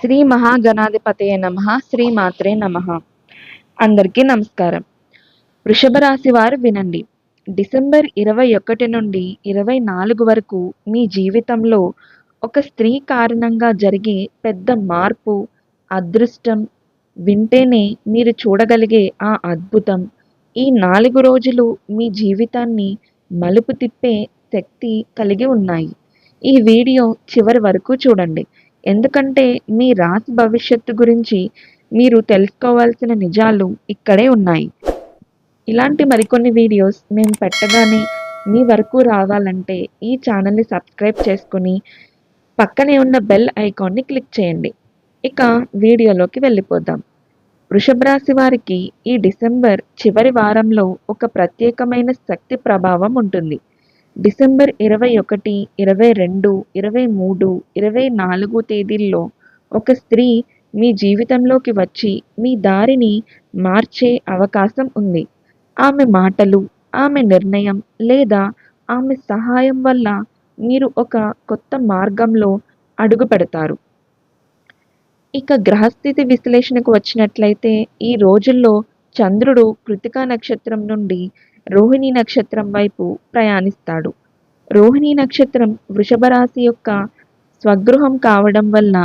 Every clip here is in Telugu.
శ్రీ మహాగణాధిపతయ నమ శ్రీ మాత్రే నమ. అందరికీ నమస్కారం. వృషభ రాశి వారు వినండి. డిసెంబర్ ఇరవై ఒకటి నుండి ఇరవై నాలుగు వరకు మీ జీవితంలో ఒక స్త్రీ కారణంగా జరిగే పెద్ద మార్పు అదృష్టం వింటేనే మీరు చూడగలిగే ఆ అద్భుతం. ఈ నాలుగు రోజులు మీ జీవితాన్ని మలుపు తిప్పే శక్తి కలిగి ఉన్నాయి. ఈ వీడియో చివరి వరకు చూడండి. ఎందుకంటే మీ రాశి భవిష్యత్తు గురించి మీరు తెలుసుకోవాల్సిన నిజాలు ఇక్కడే ఉన్నాయి. ఇలాంటి మరికొన్ని వీడియోస్ మేము పెట్టగానే మీ వరకు రావాలంటే ఈ ఛానల్ని సబ్స్క్రైబ్ చేసుకుని పక్కనే ఉన్న బెల్ ఐకాన్ని క్లిక్ చేయండి. ఇక వీడియోలోకి వెళ్ళిపోదాం. వృషభ రాశి వారికి ఈ డిసెంబర్ చివరి వారంలో ఒక ప్రత్యేకమైన శక్తి ప్రభావం ఉంటుంది. డిసెంబర్ ఇరవై ఒకటి ఇరవై రెండు ఇరవై మూడు ఇరవై నాలుగు తేదీల్లో ఒక స్త్రీ మీ జీవితంలోకి వచ్చి మీ దారిని మార్చే అవకాశం ఉంది. ఆమె మాటలు ఆమె నిర్ణయం లేదా ఆమె సహాయం వల్ల మీరు ఒక కొత్త మార్గంలో అడుగు పెడతారు. ఇక గ్రహస్థితి విశ్లేషణకు వచ్చినట్లయితే ఈ రోజుల్లో చంద్రుడు కృతికా నక్షత్రం నుండి రోహిణి నక్షత్రం వైపు ప్రయాణిస్తాడు. రోహిణి నక్షత్రం వృషభ రాశి యొక్క స్వగృహం కావడం వల్ల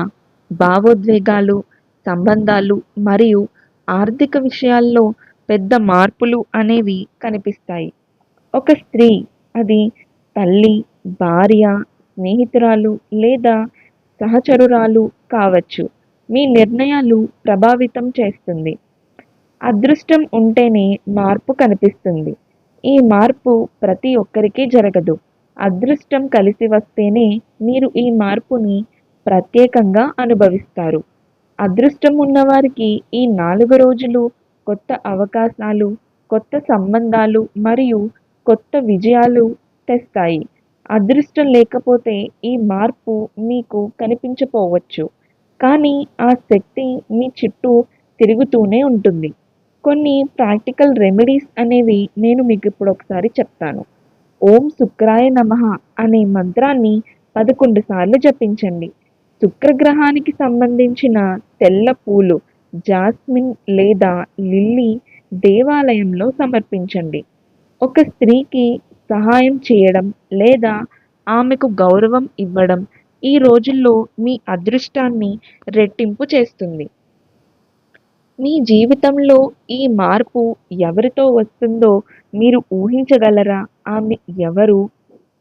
భావోద్వేగాలు సంబంధాలు మరియు ఆర్థిక విషయాల్లో పెద్ద మార్పులు అనేవి కనిపిస్తాయి. ఒక స్త్రీ అది తల్లి భార్య స్నేహితురాలు లేదా సహచరురాలు కావచ్చు. మీ నిర్ణయాలు ప్రభావితం చేస్తుంది. అదృష్టం ఉంటేనే మార్పు కనిపిస్తుంది. ఈ మార్పు ప్రతి ఒక్కరికి జరగదు. అదృష్టం కలిసి వస్తేనే మీరు ఈ మార్పుని ప్రత్యేకంగా అనుభవిస్తారు. అదృష్టం ఉన్నవారికి ఈ నాలుగు రోజులు కొత్త అవకాశాలు కొత్త సంబంధాలు మరియు కొత్త విజయాలు తెస్తాయి. అదృష్టం లేకపోతే ఈ మార్పు మీకు కనిపించపోవచ్చు కానీ ఆ శక్తి మీ చుట్టూ తిరుగుతూనే ఉంటుంది. కొన్ని ప్రాక్టికల్ రెమెడీస్ అనేవి నేను మీకు ఇప్పుడు ఒకసారి చెప్తాను. ఓం శుక్రాయ నమ అనే మంత్రాన్ని పదకొండు సార్లు జపించండి. శుక్రగ్రహానికి సంబంధించిన తెల్ల పూలు జాస్మిన్ లేదా లిల్లీ దేవాలయంలో సమర్పించండి. ఒక స్త్రీకి సహాయం చేయడం లేదా ఆమెకు గౌరవం ఇవ్వడం ఈ రోజుల్లో మీ అదృష్టాన్ని రెట్టింపు చేస్తుంది. మీ జీవితంలో ఈ మార్పు ఎవరితో వస్తుందో మీరు ఊహించగలరా? ఆమె ఎవరు?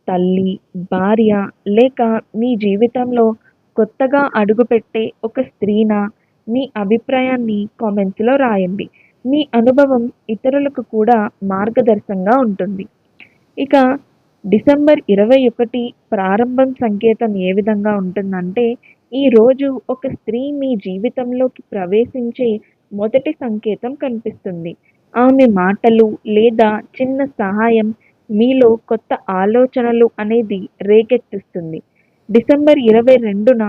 తల్లి భార్య లేక మీ జీవితంలో కొత్తగా అడుగుపెట్టే ఒక స్త్రీనా? మీ అభిప్రాయాన్ని కామెంట్స్లో రాయండి. మీ అనుభవం ఇతరులకు కూడా మార్గదర్శంగా ఉంటుంది. ఇక డిసెంబర్ ఇరవై ఒకటి ప్రారంభం సంకేతం ఏ విధంగా ఉంటుందంటే ఈ రోజు ఒక స్త్రీ మీ జీవితంలోకి ప్రవేశించే మొదటి సంకేతం కనిపిస్తుంది. ఆమె మాటలు లేదా చిన్న సహాయం మీలో కొత్త ఆలోచనలు అనేది రేకెత్తిస్తుంది. డిసెంబర్ ఇరవై రెండున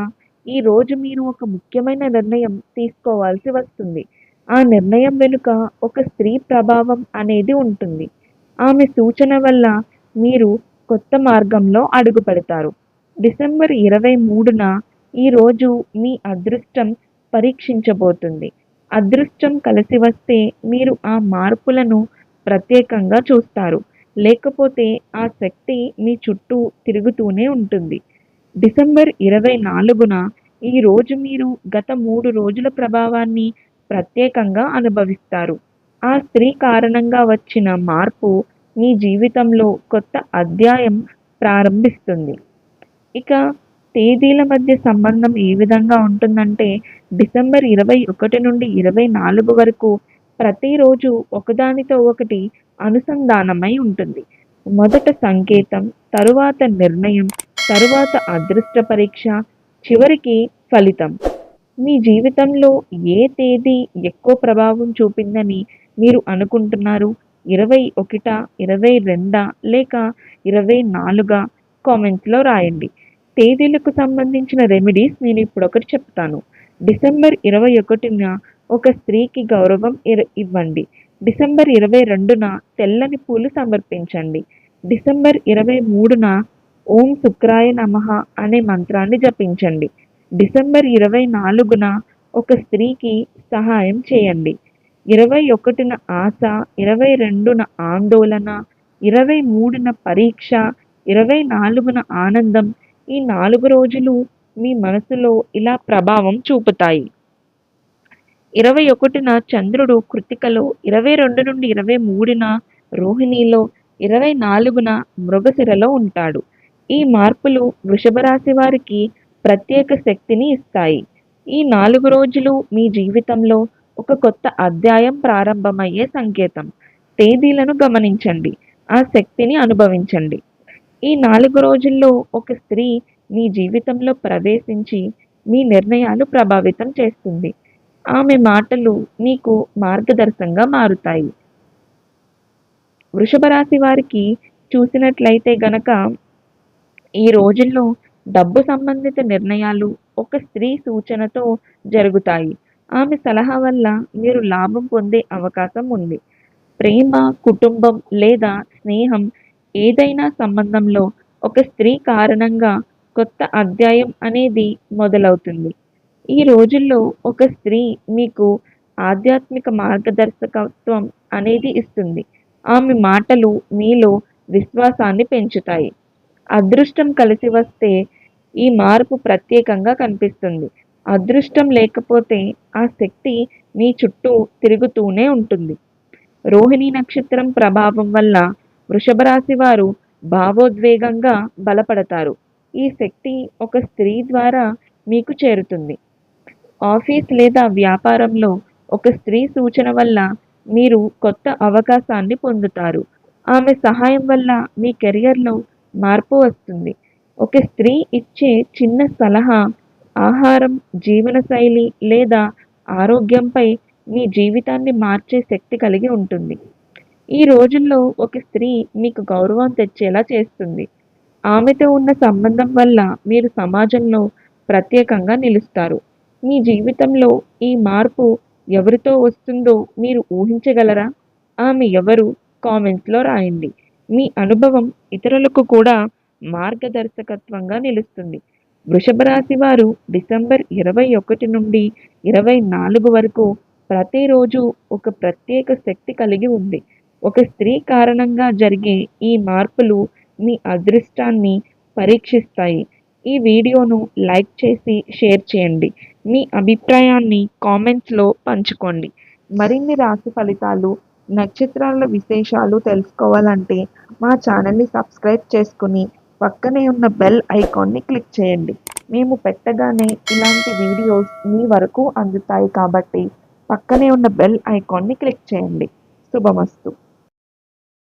ఈ రోజు మీరు ఒక ముఖ్యమైన నిర్ణయం తీసుకోవాల్సి వస్తుంది. ఆ నిర్ణయం వెనుక ఒక స్త్రీ ప్రభావం అనేది ఉంటుంది. ఆమె సూచన వల్ల మీరు కొత్త మార్గంలో అడుగు పెడతారు డిసెంబర్ ఇరవై మూడున ఈరోజు మీ అదృష్టం పరీక్షించబోతుంది. అదృష్టం కలిసి వస్తే మీరు ఆ మార్పులను ప్రత్యేకంగా చూస్తారు. లేకపోతే ఆ శక్తి మీ చుట్టూ తిరుగుతూనే ఉంటుంది. డిసెంబర్ ఇరవై నాలుగున ఈ రోజు మీరు గత మూడు రోజుల ప్రభావాన్ని ప్రత్యేకంగా అనుభవిస్తారు. ఆ స్త్రీ కారణంగా వచ్చిన మార్పు మీ జీవితంలో కొత్త అధ్యాయం ప్రారంభిస్తుంది. ఇక తేదీల మధ్య సంబంధం ఏ విధంగా ఉంటుందంటే డిసెంబర్ ఇరవై ఒకటి నుండి ఇరవై నాలుగు వరకు ప్రతిరోజు ఒకదానితో ఒకటి అనుసంధానమై ఉంటుంది. మొదట సంకేతం తరువాత నిర్ణయం తరువాత అదృష్ట పరీక్ష చివరికి ఫలితం. మీ జీవితంలో ఏ తేదీ ఎక్కువ ప్రభావం చూపిందని మీరు అనుకుంటున్నారు? ఇరవై ఒకట ఇరవై రెండా లేక ఇరవై నాలుగా? కామెంట్స్లో రాయండి. తేదీలకు సంబంధించిన రెమెడీస్ నేను ఇప్పుడు ఒకటి చెప్తాను. డిసెంబర్ ఇరవై ఒకటిన ఒక స్త్రీకి గౌరవం ఇవ్వండి. డిసెంబర్ ఇరవై రెండున తెల్లని పూలు సమర్పించండి. డిసెంబర్ ఇరవై మూడున ఓం శుక్రాయ నమ అనే మంత్రాన్ని జపించండి. డిసెంబర్ ఇరవై నాలుగున ఒక స్త్రీకి సహాయం చేయండి. ఇరవై ఒకటిన ఆశ ఇరవై రెండున ఆందోళన ఇరవై మూడున పరీక్ష ఇరవై నాలుగున ఆనందం ఈ నాలుగు రోజులు మీ మనసులో ఇలా ప్రభావం చూపుతాయి. ఇరవై ఒకటిన చంద్రుడు కృతికలో ఇరవై రెండు నుండి ఇరవై మూడున రోహిణిలో ఇరవై నాలుగున మృగశిరలో ఉంటాడు. ఈ మార్పులు వృషభ రాశి వారికి ప్రత్యేక శక్తిని ఇస్తాయి. ఈ నాలుగు రోజులు మీ జీవితంలో ఒక కొత్త అధ్యాయం ప్రారంభమయ్యే సంకేతం. తేదీలను గమనించండి. ఆ శక్తిని అనుభవించండి. ఈ నాలుగు రోజుల్లో ఒక స్త్రీ మీ జీవితంలో ప్రవేశించి మీ నిర్ణయాలు ప్రభావితం చేస్తుంది. ఆమె మాటలు మీకు మార్గదర్శంగా మారుతాయి. వృషభ రాశి వారికి చూసినట్లయితే గనక ఈ రోజుల్లో డబ్బు సంబంధిత నిర్ణయాలు ఒక స్త్రీ సూచనతో జరుగుతాయి. ఆమె సలహా వల్ల మీరు లాభం పొందే అవకాశం ఉంది. ప్రేమ కుటుంబం లేదా స్నేహం ఏదైనా సంబంధంలో ఒక స్త్రీ కారణంగా కొత్త అధ్యాయం అనేది మొదలవుతుంది. ఈ రోజుల్లో ఒక స్త్రీ మీకు ఆధ్యాత్మిక మార్గదర్శకత్వం అనేది ఇస్తుంది. ఆమె మాటలు మీలో విశ్వాసాన్ని పెంచుతాయి. అదృష్టం కలిసి వస్తే ఈ మార్పు ప్రత్యేకంగా కనిపిస్తుంది. అదృష్టం లేకపోతే ఆ శక్తి మీ చుట్టూ తిరుగుతూనే ఉంటుంది. రోహిణి నక్షత్రం ప్రభావం వల్ల వృషభ రాశి వారు భావోద్వేగంగా బలపడతారు. ఈ శక్తి ఒక స్త్రీ ద్వారా మీకు చేరుతుంది. ఆఫీస్ లేదా వ్యాపారంలో ఒక స్త్రీ సూచన వల్ల మీరు కొత్త అవకాశాన్ని పొందుతారు. ఆమె సహాయం వల్ల మీ కెరియర్లో మార్పు వస్తుంది. ఒక స్త్రీ ఇచ్చే చిన్న సలహా ఆహారం జీవనశైలి లేదా ఆరోగ్యంపై మీ జీవితాన్ని మార్చే శక్తి కలిగి ఉంటుంది. ఈ రోజుల్లో ఒక స్త్రీ మీకు గౌరవం తెచ్చేలా చేస్తుంది. ఆమెతో ఉన్న సంబంధం వల్ల మీరు సమాజంలో ప్రత్యేకంగా నిలుస్తారు. మీ జీవితంలో ఈ మార్పు ఎవరితో వస్తుందో మీరు ఊహించగలరా? ఆమె ఎవరు? కామెంట్స్లో రాయండి. మీ అనుభవం ఇతరులకు కూడా మార్గదర్శకత్వంగా నిలుస్తుంది. వృషభ రాశి వారు డిసెంబర్ ఇరవై ఒకటి నుండి ఇరవై నాలుగు వరకు ప్రతిరోజు ఒక ప్రత్యేక శక్తి కలిగి ఉంది. ఒక స్త్రీ కారణంగా జరిగే ఈ మార్పులు మీ అదృష్టాన్ని పరీక్షిస్తాయి. ఈ వీడియోను లైక్ చేసి షేర్ చేయండి. మీ అభిప్రాయాన్ని కామెంట్స్లో పంచుకోండి. మరిన్ని రాశి ఫలితాలు నక్షత్రాల విశేషాలు తెలుసుకోవాలంటే మా ఛానల్ని సబ్స్క్రైబ్ చేసుకుని పక్కనే ఉన్న బెల్ ఐకాన్ని క్లిక్ చేయండి. మేము పెట్టగానే ఇలాంటి వీడియోస్ మీ వరకు అందుతాయి కాబట్టి పక్కనే ఉన్న బెల్ ఐకాన్ని క్లిక్ చేయండి. శుభమస్తు.